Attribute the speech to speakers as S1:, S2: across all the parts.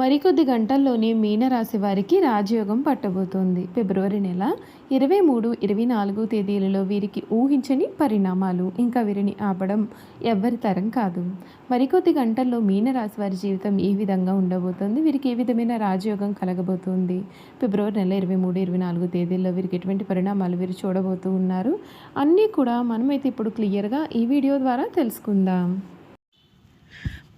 S1: మరికొద్ది గంటల్లోనే మీనరాశి వారికి రాజయోగం పట్టబోతోంది. ఫిబ్రవరి నెల ఇరవై మూడు ఇరవై నాలుగు తేదీలలో వీరికి ఊహించని పరిణామాలు. ఇంకా వీరిని ఆపడం ఎవ్వరి తరం కాదు. మరికొద్ది గంటల్లో మీనరాశి వారి జీవితం ఏ విధంగా ఉండబోతోంది. వీరికి ఏ విధమైన రాజయోగం కలగబోతోంది? ఫిబ్రవరి నెల ఇరవై మూడు ఇరవై నాలుగు తేదీల్లో వీరికి ఎటువంటి పరిణామాలు వీరు చూడబోతూ ఉన్నారు? అన్నీ కూడా మనమైతే ఇప్పుడు క్లియర్గా ఈ వీడియో ద్వారా తెలుసుకుందాం.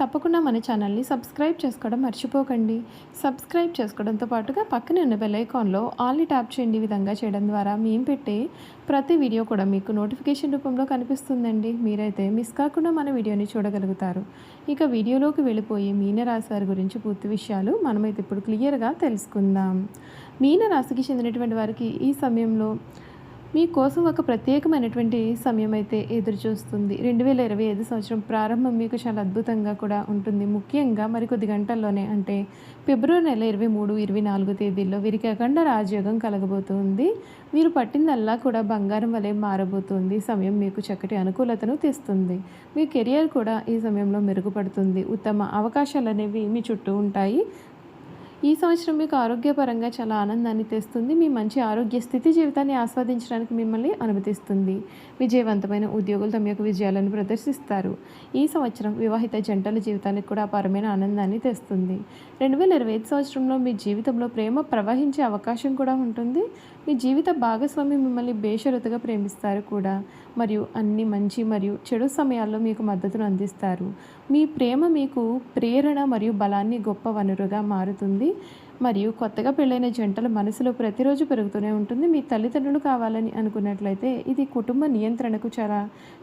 S1: తప్పకుండా మన ఛానల్ని సబ్స్క్రైబ్ చేసుకోవడం మర్చిపోకండి. సబ్స్క్రైబ్ చేసుకోవడంతో పాటుగా పక్కనే ఉన్న బెల్ ఐకాన్లో ఆల్ని ట్యాప్ చేయండి విధంగా చేయడం ద్వారా మేము పెట్టే ప్రతి వీడియో కూడా మీకు నోటిఫికేషన్ రూపంలో కనిపిస్తుందండి. మీరైతే మిస్ కాకుండా మన వీడియోని చూడగలుగుతారు. ఇక వీడియోలోకి వెళ్ళిపోయి మీనరాశి వారి గురించి పూర్తి విషయాలు మనమైతే ఇప్పుడు క్లియర్గా తెలుసుకుందాం. మీనరాశికి చెందినటువంటి వారికి ఈ సమయంలో మీకోసం ఒక ప్రత్యేకమైనటువంటి సమయం అయితే ఎదురుచూస్తుంది. రెండు వేల ఇరవై ఐదు సంవత్సరం ప్రారంభం మీకు చాలా అద్భుతంగా కూడా ఉంటుంది. ముఖ్యంగా మరికొద్ది గంటల్లోనే అంటే ఫిబ్రవరి నెల ఇరవై మూడు ఇరవై నాలుగు తేదీల్లో వీరికి అఖండ రాజయోగం కలగబోతుంది. మీరు పట్టిందల్లా కూడా బంగారం వలె మారబోతుంది. సమయం మీకు చక్కటి అనుకూలతను తెస్తుంది. మీ కెరియర్ కూడా ఈ సమయంలో మెరుగుపడుతుంది. ఉత్తమ అవకాశాలు అనేవి మీ చుట్టూ ఉంటాయి. ఈ సంవత్సరం మీకు ఆరోగ్యపరంగా చాలా ఆనందాన్ని తెస్తుంది. మీ మంచి ఆరోగ్య స్థితి జీవితాన్ని ఆస్వాదించడానికి మిమ్మల్ని అనుమతిస్తుంది. విజయవంతమైన ఉద్యోగులు తమ యొక్క విజయాలను ప్రదర్శిస్తారు. ఈ సంవత్సరం వివాహిత జంటల జీవితానికి కూడా అపారమైన ఆనందాన్ని తెస్తుంది. రెండు వేల ఇరవై ఐదు సంవత్సరంలో మీ జీవితంలో ప్రేమ ప్రవహించే అవకాశం కూడా ఉంటుంది. మీ జీవిత భాగస్వామి మిమ్మల్ని బేషరతుగా ప్రేమిస్తారు కూడా. మరియు అన్ని మంచి మరియు చెడు సమయాల్లో మీకు మద్దతును అందిస్తారు. మీ ప్రేమ మీకు ప్రేరణ మరియు బలాన్ని గొప్ప వనరుగా మారుతుంది. మరియు కొత్తగా పెళ్ళైన జంటల మనసులో ప్రతిరోజు పెరుగుతూనే ఉంటుంది. మీ తల్లిదండ్రులు కావాలని అనుకున్నట్లయితే ఇది కుటుంబ నియంత్రణకు చాలా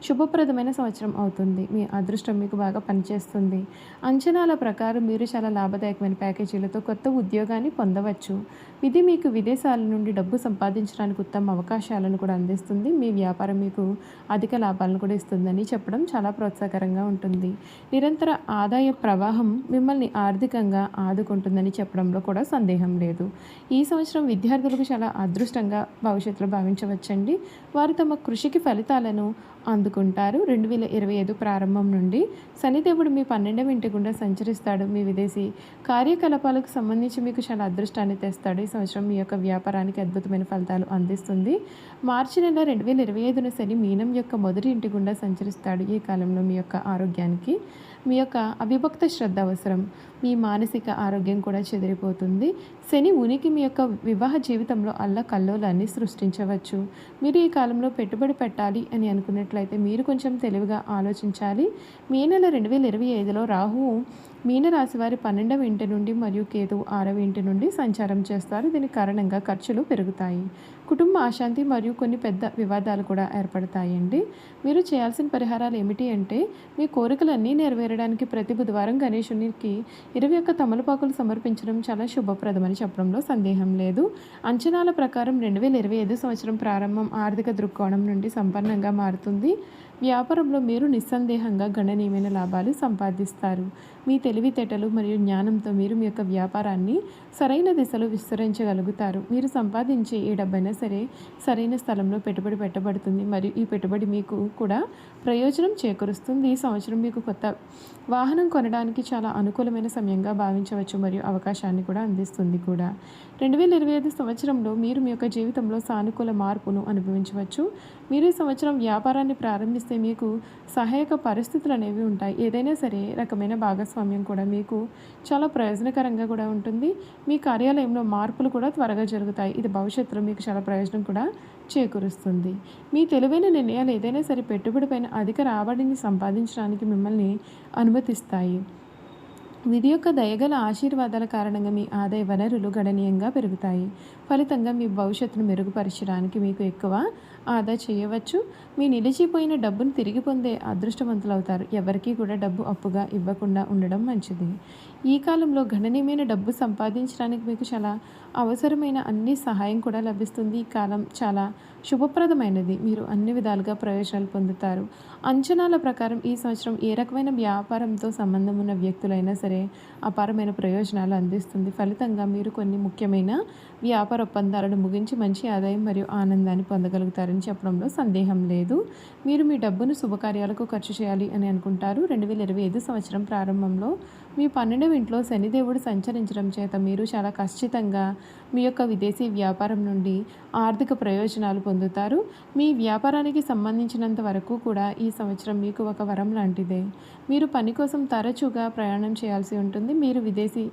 S1: శుభప్రదమైన సంవత్సరం అవుతుంది. మీ అదృష్టం మీకు బాగా పనిచేస్తుంది. అంచనాల ప్రకారం మీరు చాలా లాభదాయకమైన ప్యాకేజీలతో కొత్త ఉద్యోగాన్ని పొందవచ్చు. ఇది మీకు విదేశాల నుండి డబ్బు సంపాదించడానికి ఉత్తమ అవకాశాలను కూడా అందిస్తుంది. మీ వ్యాపారం మీకు అధిక లాభాలను కూడా ఇస్తుందని చెప్పడం చాలా ప్రోత్సాహకరంగా ఉంటుంది. నిరంతర ఆదాయ ప్రవాహం మిమ్మల్ని ఆర్థికంగా ఆదుకుంటుందని చెప్పడంలో కూడా సందేహం లేదు. ఈ సంవత్సరం విద్యార్థులకు చాలా అదృష్టంగా భవిష్యత్తులో భావించవచ్చండి. వారు తమ కృషికి ఫలితాలను అందుకుంటారు. రెండు వేల ఇరవై ఐదు ప్రారంభం నుండి శనిదేవుడు మీ పన్నెండవ ఇంటి గుండా సంచరిస్తాడు. మీ విదేశీ కార్యకలాపాలకు సంబంధించి మీకు చాలా అదృష్టాన్ని తెస్తాడు. ఈ సంవత్సరం మీ యొక్క వ్యాపారానికి అద్భుతమైన ఫలితాలు అందిస్తుంది. మార్చి నెల రెండు వేల ఇరవై ఐదున శని మీనం యొక్క మొదటి ఇంటి గుండా సంచరిస్తాడు. ఈ కాలంలో మీ యొక్క ఆరోగ్యానికి మీ యొక్క అవిభక్త శ్రద్ధ అవసరం. మీ మానసిక ఆరోగ్యం కూడా చెదిరిపోతుంది. శని ఉనికి మీ యొక్క వివాహ జీవితంలో అల్ల కల్లోలాన్ని సృష్టించవచ్చు. మీరు ఈ కాలంలో పెట్టుబడి పెట్టాలి అని అనుకున్నట్లయితే మీరు కొంచెం తెలివిగా ఆలోచించాలి. మే నెల రెండు వేల ఇరవై ఐదులో రాహువు మీనరాశి వారి పన్నెండవ ఇంటి నుండి మరియు కేతు ఆరవ ఇంటి నుండి సంచారం చేస్తారు. దీని కారణంగా ఖర్చులు పెరుగుతాయి. కుటుంబ అశాంతి మరియు కొన్ని పెద్ద వివాదాలు కూడా ఏర్పడతాయండి. మీరు చేయాల్సిన పరిహారాలు ఏమిటి అంటే మీ కోరికలన్నీ నెరవేరడానికి ప్రతి బుధవారం గణేశునికి ఇరవై ఒక్క తమలపాకులు సమర్పించడం చాలా శుభప్రదమని చెప్పడంలో సందేహం లేదు. అంచనాల ప్రకారం రెండు వేల ఇరవై ఐదు సంవత్సరం ప్రారంభం ఆర్థిక దృక్కోణం నుండి సంపన్నంగా మారుతుంది. వ్యాపారంలో మీరు నిస్సందేహంగా గణనీయమైన లాభాలు సంపాదిస్తారు. మీ తెలివితేటలు మరియు జ్ఞానంతో మీరు మీ యొక్క వ్యాపారాన్ని సరైన దిశలో విస్తరించగలుగుతారు. మీరు సంపాదించే ఏ డబ్బైనా సరే సరైన స్థలంలో పెట్టుబడి పెట్టబడుతుంది. మరియు ఈ పెట్టుబడి మీకు కూడా ప్రయోజనం చేకూరుస్తుంది. ఈ సంవత్సరం మీకు కొత్త వాహనం కొనడానికి చాలా అనుకూలమైన సమయంగా భావించవచ్చు. మరియు అవకాశాన్ని కూడా అందిస్తుంది కూడా. రెండు వేల ఇరవై ఐదు సంవత్సరంలో మీరు మీ యొక్క జీవితంలో సానుకూల మార్పును అనుభవించవచ్చు. మీరు ఈ సంవత్సరం వ్యాపారాన్ని ప్రారంభిస్తే మీకు సహాయక పరిస్థితులు అనేవి ఉంటాయి. ఏదైనా సరే రకమైన భాగస్వామ్యం కూడా మీకు చాలా ప్రయోజనకరంగా కూడా ఉంటుంది. మీ కార్యాలయంలో మార్పులు కూడా త్వరగా జరుగుతాయి. ఇది భవిష్యత్తులో మీకు చాలా ప్రయోజనం కూడా చేకూరుస్తుంది. మీ తెలివైన నిర్ణయాలు ఏదైనా సరే పెట్టుబడిపైన అధిక రాబడిని సంపాదించడానికి మిమ్మల్ని అనుమతిస్తాయి. విధి యొక్క దయగల ఆశీర్వాదాల కారణంగా మీ ఆదాయ వనరులు గణనీయంగా పెరుగుతాయి. ఫలితంగా మీ భవిష్యత్తును మెరుగుపరచడానికి మీకు ఎక్కువ ఆదా చేయవచ్చు. మీ నిలిచిపోయిన డబ్బును తిరిగి పొందే అదృష్టవంతులవుతారు. ఎవరికీ కూడా డబ్బు అప్పుగా ఇవ్వకుండా ఉండడం మంచిది. ఈ కాలంలో గణనీయమైన డబ్బు సంపాదించడానికి మీకు చాలా అవసరమైన అన్ని సహాయం కూడా లభిస్తుంది. ఈ కాలం చాలా శుభప్రదమైనది. మీరు అన్ని విధాలుగా ప్రయోజనాలు పొందుతారు. అంచనాల ప్రకారం ఈ సంవత్సరం ఏ రకమైన వ్యాపారంతో సంబంధం ఉన్న వ్యక్తులైనా సరే అపారమైన ప్రయోజనాలు అందిస్తుంది. ఫలితంగా మీరు కొన్ని ముఖ్యమైన వ్యాపార ఒప్పందాలను ముగించి మంచి ఆదాయం మరియు ఆనందాన్ని పొందగలుగుతారని చెప్పడంలో సందేహం లేదు. మీరు మీ డబ్బును శుభకార్యాలకు ఖర్చు చేయాలి అని అనుకుంటారు. రెండు వేల ఇరవై ఐదు సంవత్సరం ప్రారంభంలో మీ పన్నెండవ ఇంట్లో శనిదేవుడు సంచరించడం చేత మీరు చాలా ఖచ్చితంగా మీ యొక్క విదేశీ వ్యాపారం నుండి ఆర్థిక ప్రయోజనాలు పొందుతారు. మీ వ్యాపారానికి సంబంధించినంత వరకు కూడా ఈ సంవత్సరం మీకు ఒక వరం లాంటిదే. మీరు పని కోసం తరచుగా ప్రయాణం చేయాల్సి ఉంటుంది. మీరు విదేశీ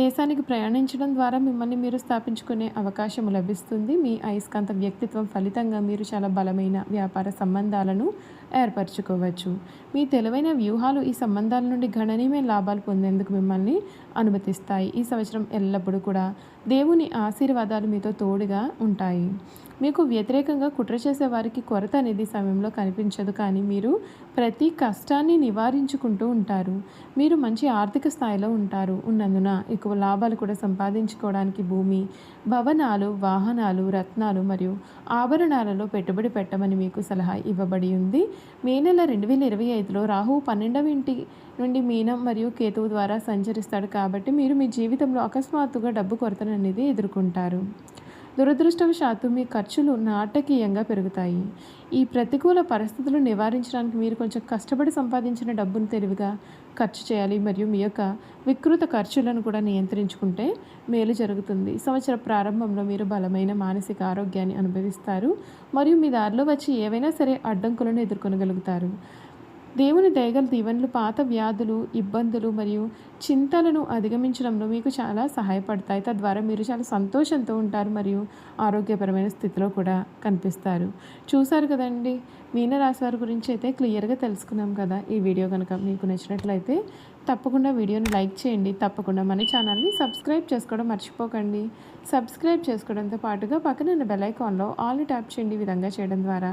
S1: దేశానికి ప్రయాణించడం ద్వారా మిమ్మల్ని మీరు స్థాపించుకునే అవకాశం లభిస్తుంది. మీ అయస్కాంత వ్యక్తిత్వం ఫలితంగా మీరు చాలా బలమైన వ్యాపార సంబంధాలను ఏర్పరచుకోవచ్చు. మీ తెలివైన వ్యూహాలు ఈ సంబంధాల నుండి గణనీయమైన లాభాలు పొందేందుకు మిమ్మల్ని అనుమతిస్తాయి. ఈ సంవత్సరం ఎల్లప్పుడూ కూడా దేవుని ఆశీర్వాదాలు మీతో తోడుగా ఉంటాయి. మీకు వ్యతిరేకంగా కుట్ర చేసే వారికి కొరత అనేది సమయంలో కనిపించదు. కానీ మీరు ప్రతి కష్టాన్ని నివారించుకుంటూ ఉంటారు. మీరు మంచి ఆర్థిక స్థాయిలో ఉంటారు. ఉన్నందున ఎక్కువ లాభాలు కూడా సంపాదించుకోవడానికి భూమి భవనాలు వాహనాలు రత్నాలు మరియు ఆభరణాలలో పెట్టుబడి పెట్టమని మీకు సలహా ఇవ్వబడి ఉంది. మే నెల రెండు వేల ఇరవై ఐదులో రాహు పన్నెండవ ఇంటి నుండి మీనం మరియు కేతువు ద్వారా సంచరిస్తాడు కాబట్టి మీరు మీ జీవితంలో అకస్మాత్తుగా డబ్బు కొరతను అనేది ఎదుర్కొంటారు. దురదృష్టవశాత్తు మీ ఖర్చులు నాటకీయంగా పెరుగుతాయి. ఈ ప్రతికూల పరిస్థితులు నివారించడానికి మీరు కొంచెం కష్టపడి సంపాదించిన డబ్బును తెలివిగా ఖర్చు చేయాలి మరియు మీ యొక్క వికృత ఖర్చులను కూడా నియంత్రించుకుంటే మేలు జరుగుతుంది. సంవత్సర ప్రారంభంలో మీరు బలమైన మానసిక ఆరోగ్యాన్ని అనుభవిస్తారు మరియు మీ దారిలో వచ్చి ఏవైనా సరే అడ్డంకులను ఎదుర్కొనగలుగుతారు. దేవుని దయగల దీవెనలు పాత వ్యాధులు ఇబ్బందులు మరియు చింతలను అధిగమించడంలో మీకు చాలా సహాయపడతాయి. తద్వారా మీరు చాలా సంతోషంతో ఉంటారు మరియు ఆరోగ్యపరమైన స్థితిలో కూడా కనిపిస్తారు. చూసారు కదండి? మీనరాశి వారి గురించి అయితే క్లియర్గా తెలుసుకున్నాం కదా. ఈ వీడియో కనుక మీకు నచ్చినట్లయితే తప్పకుండా వీడియోని లైక్ చేయండి. తప్పకుండా మన ఛానల్ని సబ్స్క్రైబ్ చేసుకోవడం మర్చిపోకండి. సబ్స్క్రైబ్ చేసుకోవడంతో పాటుగా పక్కన బెల్ ఐకాన్లో ఆల్ ట్యాప్ చేయండి. విధంగా చేయడం ద్వారా